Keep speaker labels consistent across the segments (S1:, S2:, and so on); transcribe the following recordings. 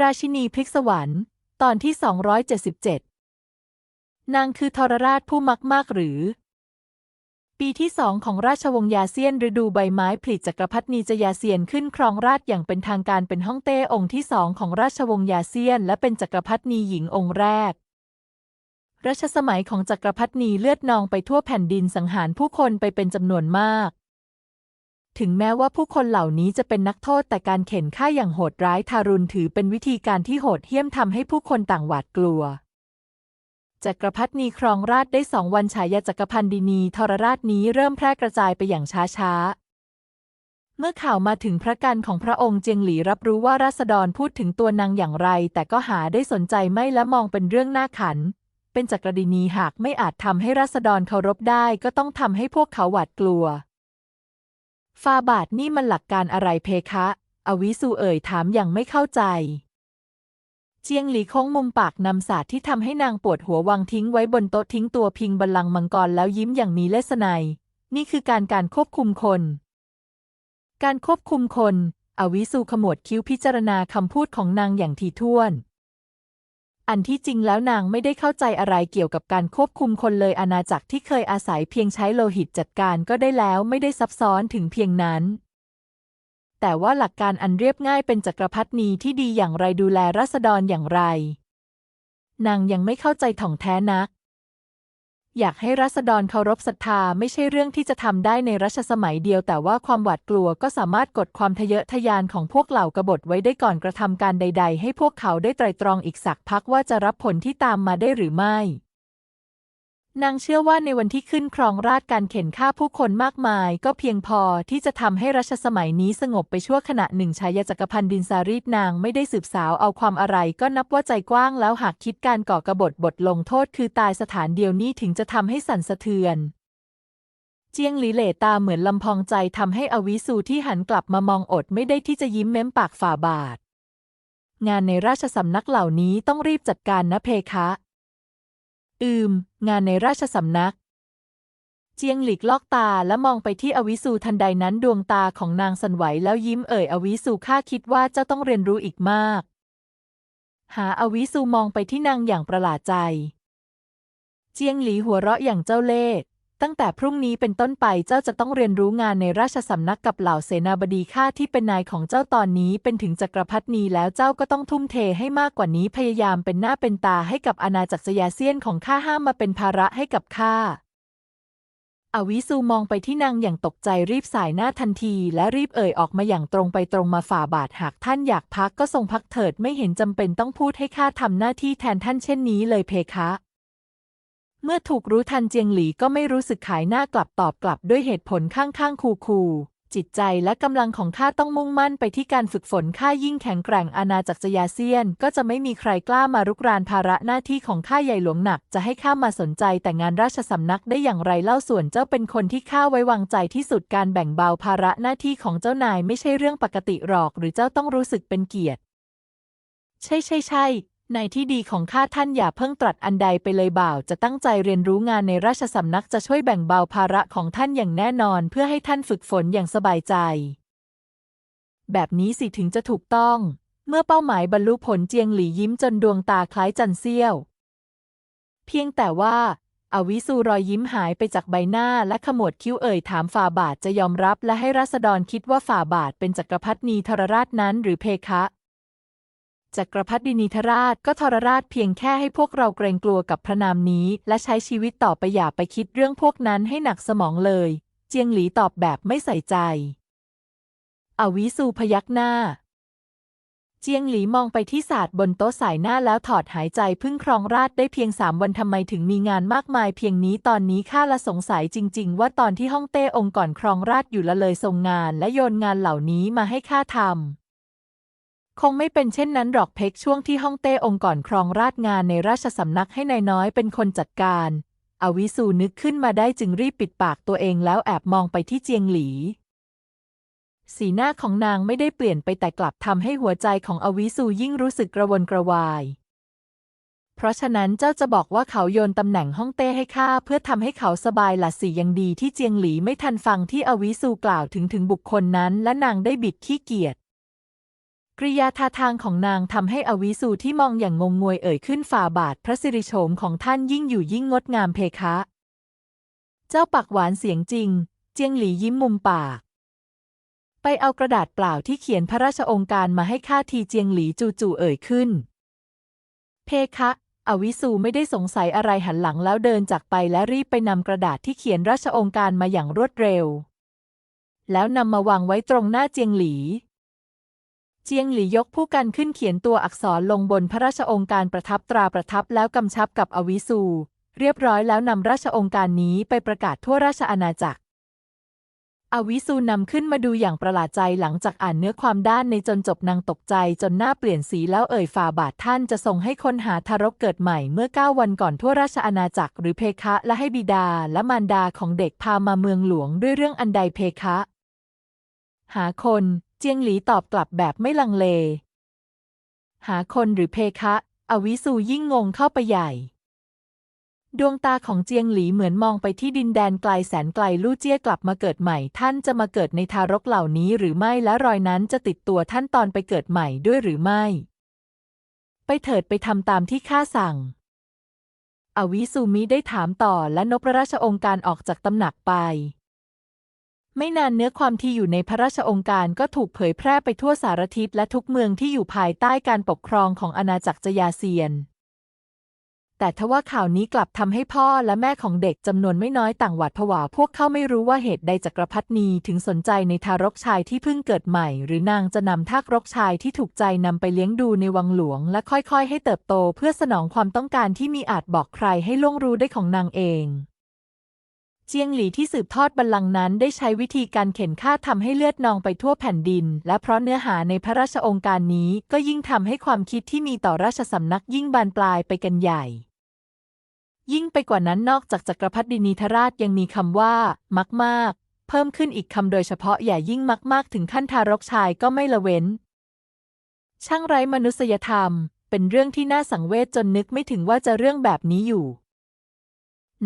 S1: ราชินีพลิกสวรรค์ ตอนที่ 277 นางคือทรราชผู้มักมากหรือ ปีที่สองของราชวงศ์ยาเซียนฤดูใบไม้ผลิจักรพรรดินีจยาเซียนขึ้นครองราชอย่างเป็นทางการเป็นฮ่องเต้องค์ที่สองของราชวงศ์ยาเซียน และเป็นจักรพรรดินีหญิงองค์แรกรัชสมัยของจักรพรรดินีเลือดนองไปทั่วแผ่นดินสังหารผู้คนไปเป็นจำนวนมาก ถึงแม้ว่าผู้คนเหล่านี้จะเป็นนักโทษแต่การเข็นฆ่าอย่างโหดร้ายทารุณถือเป็นวิธีการที่โหดเหี้ยมทำให้ผู้คนต่างหวาดกลัวจักรพรรดินีครองราชได้สองวันฉายาจักรพันดินีทรราชนี้เริ่มแพร่กระจายไปอย่างช้าๆ เมื่อข่าวมาถึงพระกันของพระองค์เจียงหลีรับรู้ว่าราษฎรพูดถึงตัวนางอย่างไร แต่ก็หาได้สนใจไม่และมองเป็นเรื่องน่าขัน เป็นจักรดินีหากไม่อาจทำให้ราษฎรเคารพได้ก็ต้องทำให้พวกเขาหวาดกลัว ฟาบาทนี่มันหลักการอะไรเพคะ อวิสูเอ่ยถามอย่างไม่เข้าใจ เจียงหลีโค้งมุมปากนำศาสตร์ที่ทำให้นางปวดหัววางทิ้งไว้บนโต๊ะทิ้งตัวพิงบัลลังก์มังกรแล้วยิ้มอย่างมีเลสไนยนี่คือการการควบคุมคน การควบคุมคน อวิสูขมวดคิ้วพิจารณาคำพูดของนางอย่างถี่ถ้วน อันที่จริงแล้วนางไม่ได้เข้าใจอะไรเกี่ยวกับการควบคุมคนเลยอาณาจักรที่เคยอาศัยเพียงใช้โลหิตจัดการก็ได้แล้วไม่ได้ซับซ้อนถึงเพียงนั้น แต่ว่าหลักการอันเรียบง่ายเป็นจักรพรรดินีที่ดีอย่างไรดูแลราษฎรอย่างไร นางยังไม่เข้าใจถ่องแท้นัก อยากให้รัษฎรเคารพศรัทธาไม่ใช่เรื่องที่จะทำได้ในรัชสมัยเดียว แต่ว่าความหวาดกลัวก็สามารถกดความทะเยอทะยานของพวกเหล่ากบฏไว้ได้ก่อนกระทำการใด ๆ ให้พวกเขาได้ไตรตรองอีกสักพักว่าจะรับผลที่ตามมาได้หรือไม่ นางเชื่อว่าในวันที่ขึ้นครองราชการเข็นฆ่าผู้คนมากมาย ก็เพียงพอที่จะทำให้รัชสมัยนี้สงบไปชั่วขณะหนึ่งชายาจักรพันดินสารีตนางไม่ได้สืบสาวเอาความอะไรก็นับว่าใจกว้างแล้วหากคิดการก่อกบฏบทลงโทษคือตายสถานเดียวนี้ถึงจะทำให้สั่นสะเทือน เจียงหลีเหล่ตาเหมือนลำพองใจทำให้อวิสูที่หันกลับมามองอดไม่ได้ที่จะยิ้มเม้มปากฝ่าบาท งานในราชสำนักเหล่านี้ต้องรีบจัดการนะเพคะ อืม งานในราชสำนัก เจียงหลีกลอกตาและมองไปที่อวิสูทันใดนั้นดวงตาของนางสันไหวแล้วยิ้มเอ่ยอวิสูข้าคิดว่าเจ้าต้องเรียนรู้อีกมาก หาอวิสูมองไปที่นางอย่างประหลาดใจ เจียงหลีหัวเราะอย่างเจ้าเล่ห์ ตั้งแต่พรุ่งนี้เป็นต้นไปเจ้าจะต้องเรียนรู้งานในราชสำนักกับเหล่าเสนาบดีข้าที่เป็นนายของเจ้าตอนนี้เป็นถึงจักรพรรดินีแล้วเจ้าก็ต้องทุ่มเทให้มากกว่านี้พยายามเป็นหน้าเป็นตาให้กับอาณาจักรสยาเซียนของข้าห้ามมาเป็นภาระให้กับข้าอวิสูมองไปที่นางอย่างตกใจรีบสายหน้าทันที และรีบเอ่ยออกมาอย่างตรงไปตรงมาฝ่าบาทหากท่านอยากพักก็ทรงพักเถิดไม่เห็นจำเป็นต้องพูดให้ข้าทำหน้าที่แทนท่านเช่นนี้เลยเพคะ เมื่อถูกรู้ทันเจียงหลีก็ไม่รู้สึกขายหน้ากลับตอบกลับด้วยเหตุผลข้างๆ คูๆจิตใจและกำลังของข้าต้องมุ่งมั่นไปที่การฝึกฝนข้ายิ่งแข็งแกร่งอาณาจักรยาเซียน ก็จะไม่มีใครกล้ามารุกรานภาระหน้าที่ของข้าใหญ่หลวงหนัก จะให้ข้ามาสนใจแต่งานราชสำนักได้อย่างไรเล่าส่วนเจ้าเป็นคนที่ข้าไว้วางใจที่สุดการแบ่งเบาภาระหน้าที่ของเจ้านายไม่ใช่เรื่องปกติหรอก หรือเจ้าต้องรู้สึกเป็นเกียรติ ใช่ใช่ใช่ ในที่ดีของข้าท่านอย่าเพิ่งตรัสอันใดไปเลยบ่าว จะตั้งใจเรียนรู้งานในราชสำนักจะช่วยแบ่งเบาภาระของท่านอย่างแน่นอน เพื่อให้ท่านฝึกฝนอย่างสบายใจ แบบนี้สิถึงจะถูกต้อง เมื่อเป้าหมายบรรลุผลเจียงหลี่ยิ้มจนดวงตาคล้ายจันเสี้ยว เพียงแต่ว่าอาวิสูรอยยิ้มหายไปจากใบหน้าและขมวดคิ้วเอ่ยถามฝ่าบาทจะยอมรับและให้รัษฎรคิดว่าฝ่าบาทเป็นจักรพรรดินีทรราชนั้นหรือเพคะ จักรพรรดินีทราชก็ทรราชเพียงแค่ให้พวกเราเกรงกลัวกับพระนามนี้ และใช้ชีวิตต่อไปอย่าไปคิดเรื่องพวกนั้นให้หนักสมองเลย เจียงหลีตอบแบบไม่ใส่ใจ อวิสูพยักหน้า เจียงหลีมองไปที่ศาสตร์บนโต๊ะสายหน้าแล้วถอดหายใจพึ่งครองราชได้เพียงสามวันทำไมถึงมีงานมากมายเพียงนี้ตอนนี้ข้าละสงสัยจริง ๆ ว่าตอนที่ฮ่องเต้องค์ก่อนครองราชอยู่ละเลยทรงงาน และโยนงานเหล่านี้มาให้ข้าทำ คงไม่เป็นเช่นนั้นหรอกเพกช่วงที่ฮ่องเต้องค์ก่อนครองราชงานในราชสำนักให้นายน้อยเป็นคนจัดการ อวิสูนึกขึ้นมาได้จึงรีบปิดปากตัวเองแล้วแอบมองไปที่เจียงหลี สีหน้าของนางไม่ได้เปลี่ยนไปแต่กลับทำให้หัวใจของอวิสูยิ่งรู้สึกกระวนกระวาย เพราะฉะนั้นเจ้าจะบอกว่าเขาโยนตำแหน่งฮ่องเต้ให้ข้าเพื่อทำให้เขาสบายละสิยังดีที่เจียงหลีไม่ทันฟังที่อวิสูกล่าวถึงถึงบุคคลนั้น และนางได้บิดขี้เกียจ ริยาท่าทางของนางทำให้อวิสูที่มองอย่างงงงวยเอ่ยขึ้นฝ่าบาทพระสิริโฉมของท่านยิ่งอยู่ยิ่งงดงามเพคะ เจ้าปักหวานเสียงจริง เจียงหลียิ้มมุมปาก ไปเอากระดาษเปล่าที่เขียนพระราชองค์การมาให้ข้าทีเจียงหลีจู่ๆเอ่ยขึ้น เพคะ อวิสูไม่ได้สงสัยอะไรหันหลังแล้วเดินจากไปและรีบไปนำกระดาษที่เขียนราชองค์การมาอย่างรวดเร็ว แล้วนำมาวางไว้ตรงหน้าเจียงหลี เจียงหลียกผู้กันขึ้นเขียนตัวอักษรลงบนพระราชองค์การประทับตราประทับแล้วกำชับกับอวิสู เรียบร้อยแล้วนำราชองค์การนี้ไปประกาศทั่วราชอาณาจักร อวิสูนำขึ้นมาดูอย่างประหลาดใจหลังจากอ่านเนื้อความด้านในจนจบนางตกใจจนหน้าเปลี่ยนสีแล้วเอ่ยฝ่าบาทท่านจะส่งให้คนหาทารกเกิดใหม่เมื่อเก้าวันก่อนทั่วราชอาณาจักรหรือเพคะ และให้บิดาและมารดาของเด็กพามาเมืองหลวงด้วยเรื่องอันใดเพคะ หาคน เจียงหลีตอบกลับแบบไม่ลังเล หาคนหรือเพคะ อวิสูยิ่งงงเข้าไปใหญ่ ดวงตาของเจียงหลีเหมือนมองไปที่ดินแดนไกลแสนไกลลู่เจี้ยกลับมาเกิดใหม่ ท่านจะมาเกิดในทารกเหล่านี้หรือไม่และรอยนั้นจะติดตัวท่านตอนไปเกิดใหม่ด้วยหรือไม่ ไปเถิดไปทำตามที่ข้าสั่ง อวิสูมิได้ถามต่อและนพพระราชองค์การออกจากตำหนักไป ไม่นานเนื้อความที่อยู่ในพระราชองค์การก็ถูกเผยแพร่ไปทั่วสารทิศและทุกเมืองที่อยู่ภายใต้การปกครองของอาณาจักรจยาเซียน แต่ทว่าข่าวนี้กลับทำให้พ่อและแม่ของเด็กจำนวนไม่น้อยต่างหวาดผวา พวกเขาไม่รู้ว่าเหตุใดจักรพรรดินีถึงสนใจในทารกชายที่เพิ่งเกิดใหม่ หรือนางจะนำทากรกชายที่ถูกใจนำไปเลี้ยงดูในวังหลวง และค่อยๆ ให้เติบโตเพื่อสนองความต้องการที่มีอาจบอกใครให้ล่วงรู้ได้ของนางเอง เจียงหลีที่สืบทอดบัลลังก์นั้นได้ใช้วิธีการเข็นฆ่าทำให้เลือดนองไปทั่วแผ่นดิน และเพราะเนื้อหาในพระราชองค์การนี้ก็ยิ่งทำให้ความคิดที่มีต่อราชสำนักยิ่งบานปลายไปกันใหญ่ ยิ่งไปกว่านั้นนอกจากจักรพรรดินีทราชยังมีคำว่า มักมาก เพิ่มขึ้นอีกคำโดยเฉพาะอย่ายิ่งมักมากถึงขั้นทารกชายก็ไม่ละเว้น ช่างไร้มนุษยธรรม เป็นเรื่องที่น่าสังเวชจนนึกไม่ถึงว่าจะเรื่องแบบนี้อยู่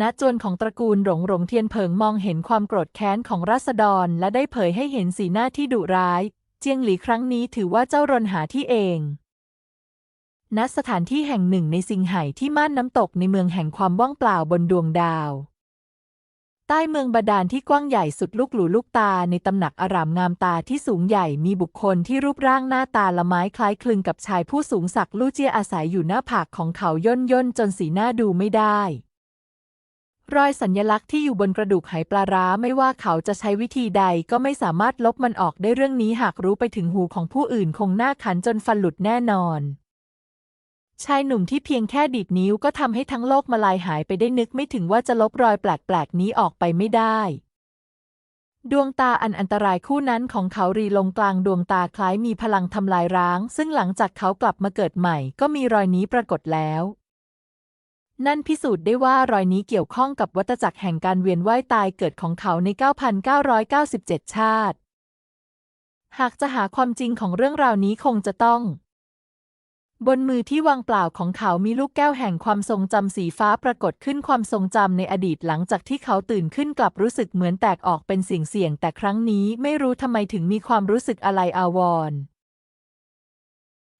S1: ณจวนของตระกูลหลงหลงเทียนเผิงมองเห็นความโกรธแค้นของราษฎร และได้เผยให้เห็นสีหน้าที่ดุร้าย เจียงหลีครั้งนี้ถือว่าเจ้ารนหาที่เอง ณ สถานที่แห่งหนึ่งในซิงไห่ที่ม่านน้ำตกในเมืองแห่งความว่างเปล่าบนดวงดาว ใต้เมืองบาดาลที่กว้างใหญ่สุดลูกหลูลูกตาในตำหนักอารามงามตาที่สูงใหญ่มีบุคคลที่รูปร่างหน้าตาละไม้คล้ายคลึงกับชายผู้สูงศักดิ์ลู่เจียอาศัยอยู่หน้าผากของเขาย่นย่นจนสีหน้าดูไม่ได้ รอยสัญญลักษณ์ที่อยู่บนกระดูกไหปลาร้าไม่ว่าเขาจะใช้วิธีใดก็ไม่สามารถลบมันออกได้เรื่องนี้หากรู้ไปถึงหูของผู้อื่นคงหน้าขันจนฟันหลุดแน่นอน ชายหนุ่มที่เพียงแค่ดีดนิ้วก็ทำให้ทั้งโลกมาลายหายไปได้นึกไม่ถึงว่าจะลบรอยแปลกๆนี้ออกไปไม่ได้ดวงตาอันอันตรายคู่นั้นของเขารีลงกลางดวงตาคล้ายมีพลังทำลายร้าง ซึ่งหลังจากเขากลับมาเกิดใหม่ ก็มีรอยนี้ปรากฏแล้ว นั่นพิสูจน์ได้ว่ารอยนี้เกี่ยวข้องกับวัฏจักรแห่งการเวียนว่ายตายเกิดของเขาใน 9,997 ชาติ หากจะหาความจริงของเรื่องราวนี้คงจะต้อง บนมือที่วางเปล่าของเขามีลูกแก้วแห่งความทรงจำสีฟ้าปรากฏขึ้นความทรงจำในอดีตหลังจากที่เขาตื่นขึ้นกลับรู้สึกเหมือนแตกออกเป็นเสียงเสียงแต่ครั้งนี้ไม่รู้ทำไมถึงมีความรู้สึกอะไรอาวรณ์